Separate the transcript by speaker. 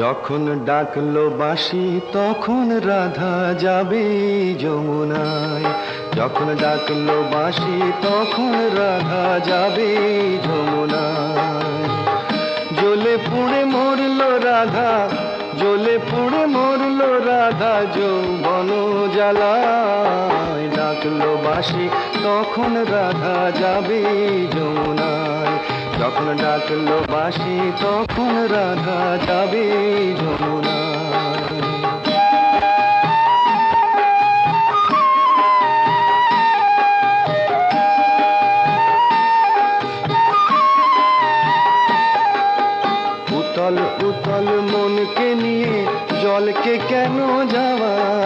Speaker 1: যখন ডাকলো বাঁশি, তখন রাধা যাবে যমুনায়। যখন ডাকলো বাঁশি, তখন রাধা যাবে যমুনায়। জ্বলে পুড়ে মরলো রাধা, জ্বলে পুড়ে মরলো রাধা যৌবন জ্বালায়। ডাকলো বাঁশি, তখন রাধা যাবে যমুনায়। যখন ডাকলো বাঁশি, তখন রাধা যাবে उथल उतल मन के लिए जल के कनो जावा?